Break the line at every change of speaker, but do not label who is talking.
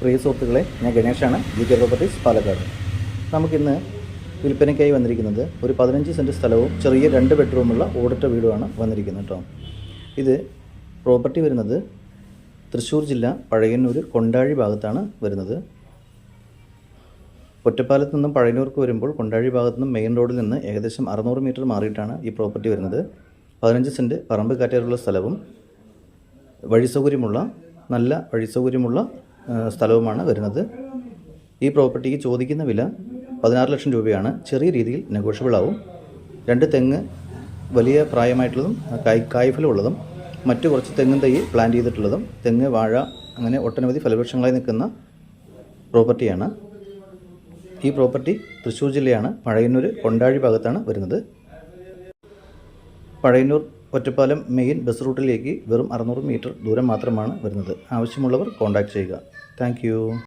പ്രിയ സുഹൃത്തുക്കളെ ഞാൻ ഗണേഷാണ്. G K properties Palakkad. നമുക്കിന്ന് വിൽപ്പനയ്ക്കായി വന്നിരിക്കുന്നത് ഒരു പതിനഞ്ച് സെന്റ് സ്ഥലവും ചെറിയ രണ്ട് ബെഡ്റൂമുള്ള ഓടിട്ട വീടുമാണ് വന്നിരിക്കുന്നത് കേട്ടോ. ഇത് പ്രോപ്പർട്ടി വരുന്നത് തൃശ്ശൂർ ജില്ല പഴയന്നൂർ കൊണ്ടാഴി ഭാഗത്താണ് വരുന്നത്. ഒറ്റപ്പാലത്ത് നിന്നും പഴയന്നൂർക്ക് വരുമ്പോൾ കൊണ്ടാഴി ഭാഗത്ത് നിന്നും മെയിൻ റോഡിൽ നിന്ന് ഏകദേശം അറുന്നൂറ് മീറ്റർ മാറിയിട്ടാണ് ഈ പ്രോപ്പർട്ടി വരുന്നത്. പതിനഞ്ച് സെന്റ് പറമ്പ് കാറ്റേറുള്ള സ്ഥലവും വഴി സൗകര്യമുള്ള നല്ല വഴി സൗകര്യമുള്ള സ്ഥലവുമാണ് വരുന്നത്. ഈ പ്രോപ്പർട്ടിക്ക് ചോദിക്കുന്ന വില പതിനാറ് ലക്ഷം രൂപയാണ്. ചെറിയ രീതിയിൽ നെഗോഷ്യബിൾ ആവും. രണ്ട് തെങ്ങ് വലിയ പ്രായമായിട്ടുള്ളതും കായ് കായ്ഫലമുള്ളതും മറ്റു കുറച്ച് തെങ്ങും തൈ പ്ലാൻ ചെയ്തിട്ടുള്ളതും തെങ്ങ് വാഴ അങ്ങനെ ഒട്ടനവധി ഫലവൃക്ഷങ്ങളായി നിൽക്കുന്ന പ്രോപ്പർട്ടിയാണ്. ഈ പ്രോപ്പർട്ടി തൃശ്ശൂർ ജില്ലയാണ്. പഴയന്നൂർ കൊണ്ടാഴി ഭാഗത്താണ് വരുന്നത്. പഴയന്നൂർ ഒറ്റപ്പാലം മെയിൻ ബസ് റൂട്ടിലേക്ക് വെറും അറുന്നൂറ് മീറ്റർ ദൂരം മാത്രമാണ് വരുന്നത്. ആവശ്യമുള്ളവർ കോൺടാക്റ്റ് ചെയ്യുക. താങ്ക്